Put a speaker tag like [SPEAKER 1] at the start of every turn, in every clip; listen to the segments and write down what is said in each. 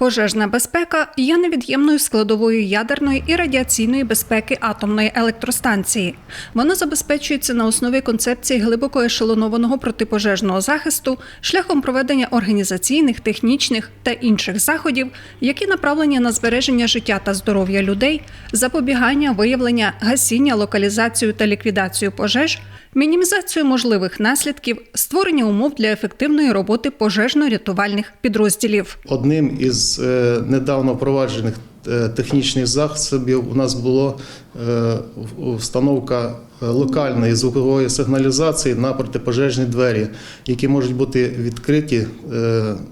[SPEAKER 1] Пожежна безпека є невід'ємною складовою ядерної і радіаційної безпеки атомної електростанції. Вона забезпечується на основі концепції глибоко ешелонованого протипожежного захисту шляхом проведення організаційних, технічних та інших заходів, які направлені на збереження життя та здоров'я людей, запобігання, виявлення, гасіння, локалізацію та ліквідацію пожеж, мінімізацію можливих наслідків, створення умов для ефективної роботи пожежно-рятувальних підрозділів.
[SPEAKER 2] Одним із е, недавно впроваджених е, технічних засобів у нас було е, встановка локальної звукової сигналізації на протипожежні двері, які можуть бути відкриті е,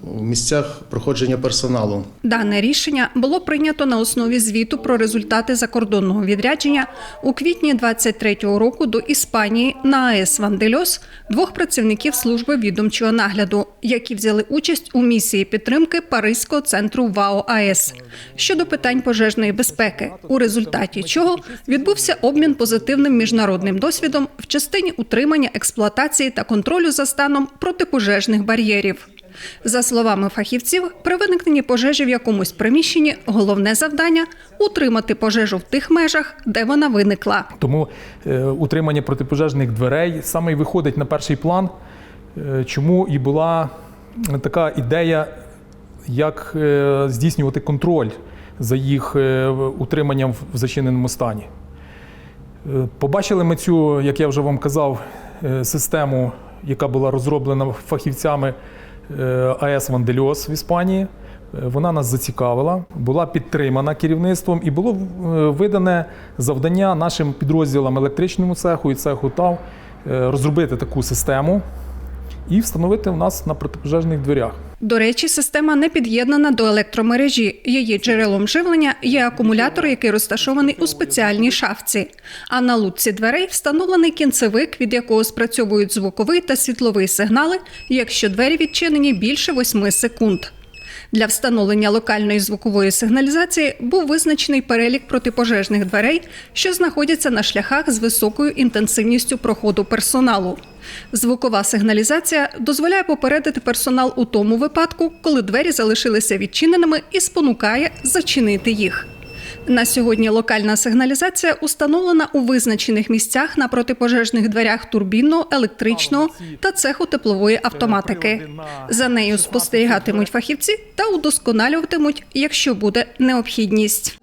[SPEAKER 2] в місцях проходження персоналу.
[SPEAKER 1] Дане рішення було прийнято на основі звіту про результати закордонного відрядження у квітні 23-го року до Іспанії на АЕС Вандельос двох працівників служби відомчого нагляду, які взяли участь у місії підтримки Паризького центру ВАО АЕС щодо питань пожежної безпеки, у результаті чого відбувся обмін позитивним міжнародним досвідом в частині утримання, експлуатації та контролю за станом протипожежних бар'єрів. За словами фахівців, при виникненні пожежі в якомусь приміщенні головне завдання утримати пожежу в тих межах, де вона виникла.
[SPEAKER 3] Тому е, утримання протипожежних дверей саме й виходить на перший план, е, чому і була така ідея, як е, здійснювати контроль за їх утриманням в зачиненому стані. Побачили ми цю, як я вже вам казав, е, систему, яка була розроблена фахівцями е, АЕС Вандельос в Іспанії. Вона нас зацікавила, була підтримана керівництвом і було е, видане завдання нашим підрозділам електричному цеху і цеху ТАВ розробити таку систему і встановити в нас на протипожежних дверях.
[SPEAKER 1] До речі, система не під'єднана до електромережі. Її джерелом живлення є акумулятор, який розташований у спеціальній шафці. А на лутці дверей встановлений кінцевик, від якого спрацьовують звуковий та світловий сигнали, якщо двері відчинені більше 8 секунд. Для встановлення локальної звукової сигналізації був визначений перелік протипожежних дверей, що знаходяться на шляхах з високою інтенсивністю проходу персоналу. Звукова сигналізація дозволяє попередити персонал у тому випадку, коли двері залишилися відчиненими і спонукає зачинити їх. На сьогодні локальна сигналізація установлена у визначених місцях на протипожежних дверях турбінного, електричного та цеху теплової автоматики. За нею спостерігатимуть фахівці та удосконалюватимуть, якщо буде необхідність.